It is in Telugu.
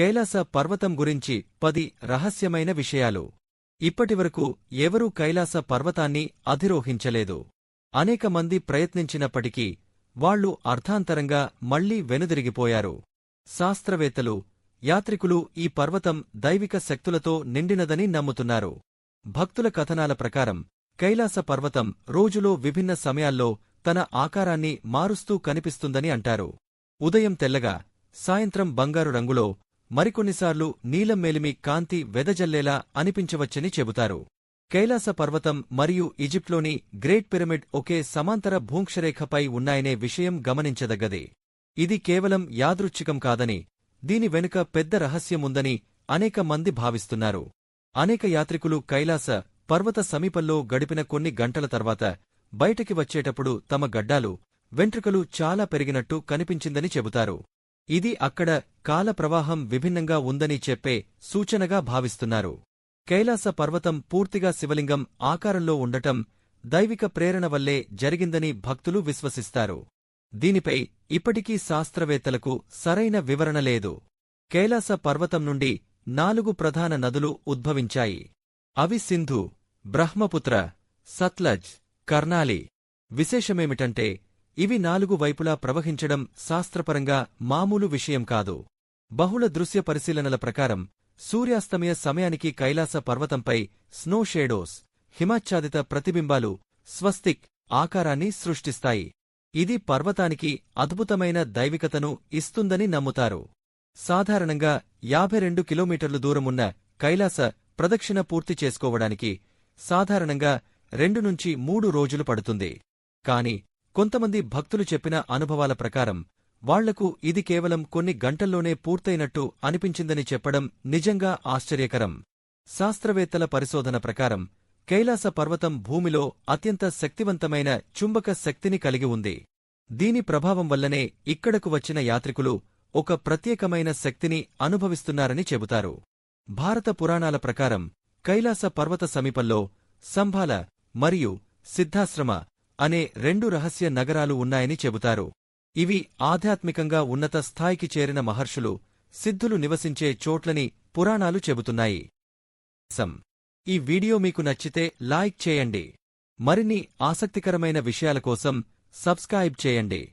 కైలాస పర్వతం గురించి పది రహస్యమైన విషయాలు. ఇప్పటివరకు ఎవరూ కైలాస పర్వతాన్ని అధిరోహించలేదు. అనేక మంది ప్రయత్నించినప్పటికీ వాళ్ళు అర్థాంతరంగా మళ్ళీ వెనుదిరిగిపోయారు. శాస్త్రవేత్తలు యాత్రికులు ఈ పర్వతం దైవిక శక్తులతో నిండినదని నమ్ముతున్నారు. భక్తుల కథనాల ప్రకారం కైలాస పర్వతం రోజులో విభిన్న సమయాల్లో తన ఆకారాన్ని మారుస్తూ కనిపిస్తుందని అంటారు. ఉదయం తెల్లగా సాయంత్రం బంగారు రంగులో మరికొన్నిసార్లు నీలం మేలిమి కాంతి వెదజల్లేలా అనిపించవచ్చని చెబుతారు. కైలాస పర్వతం మరియు ఈజిప్ట్లోని గ్రేట్ పిరమిడ్ ఒకే సమాంతర భూంక్షరేఖపై ఉన్నాయనే విషయం గమనించదగ్గదే. ఇది కేవలం యాదృచ్ఛికం కాదని దీని వెనుక పెద్ద రహస్యముందని అనేక మంది భావిస్తున్నారు. అనేక యాత్రికులు కైలాస పర్వత సమీపంలో గడిపిన కొన్ని గంటల తర్వాత బయటికి వచ్చేటప్పుడు తమ గడ్డాలు వెంట్రుకలు చాలా పెరిగినట్టు కనిపించిందని చెబుతారు. ఇది అక్కడ కాల ప్రవాహం విభిన్నంగా ఉందని చెప్పే సూచనగా భావిస్తున్నారు. కైలాస పర్వతం పూర్తిగా శివలింగం ఆకారంలో ఉండటం దైవిక ప్రేరణ వల్లే జరిగిందని భక్తులు విశ్వసిస్తారు. దీనిపై ఇప్పటికీ శాస్త్రవేత్తలకు సరైన వివరణ లేదు. కైలాస పర్వతం నుండి నాలుగు ప్రధాన నదులు ఉద్భవించాయి. అవి సింధు బ్రహ్మపుత్ర సత్లజ్ కర్నాలి విశేషమేమిటంటే ఇవి నాలుగు వైపులా ప్రవహించడం శాస్త్రపరంగా మామూలు విషయం కాదు. బహుళ దృశ్య పరిశీలనల ప్రకారం సూర్యాస్తమయ సమయానికి కైలాస పర్వతంపై స్నో షేడోస్ హిమాచ్ఛాదిత ప్రతిబింబాలు స్వస్తిక్ ఆకారాన్ని సృష్టిస్తాయి. ఇది పర్వతానికి అద్భుతమైన దైవికతను ఇస్తుందని నమ్ముతారు. సాధారణంగా యాభై రెండు కిలోమీటర్లు దూరమున్న కైలాస ప్రదక్షిణ పూర్తి చేసుకోవడానికి సాధారణంగా రెండు నుంచి మూడు రోజులు పడుతుంది. కాని కొంతమంది భక్తులు చెప్పిన అనుభవాల ప్రకారం వాళ్ళకు ఇది కేవలం కొన్ని గంటల్లోనే పూర్తయినట్టు అనిపించిందని చెప్పడం నిజంగా ఆశ్చర్యకరం. శాస్త్రవేత్తల పరిశోధన ప్రకారం కైలాస పర్వతం భూమిలో అత్యంత శక్తివంతమైన చుంబక శక్తిని కలిగి ఉంది. దీని ప్రభావం వల్లనే ఇక్కడకు వచ్చిన యాత్రికులు ఒక ప్రత్యేకమైన శక్తిని అనుభవిస్తున్నారని చెబుతారు. భారత పురాణాల ప్రకారం కైలాస పర్వత సమీపంలో సంభాల మరియు సిద్ధాశ్రమ అనే రెండు రహస్య నగరాలు ఉన్నాయని చెబుతారు. ఇవి ఆధ్యాత్మికంగా ఉన్నత స్థాయికి చేరిన మహర్షులు సిద్ధులు నివసించే చోట్లని పురాణాలు చెబుతున్నాయి. సం. ఈ వీడియో మీకు నచ్చితే లైక్ చేయండి. మరిన్ని ఆసక్తికరమైన విషయాల కోసం సబ్స్క్రైబ్ చేయండి.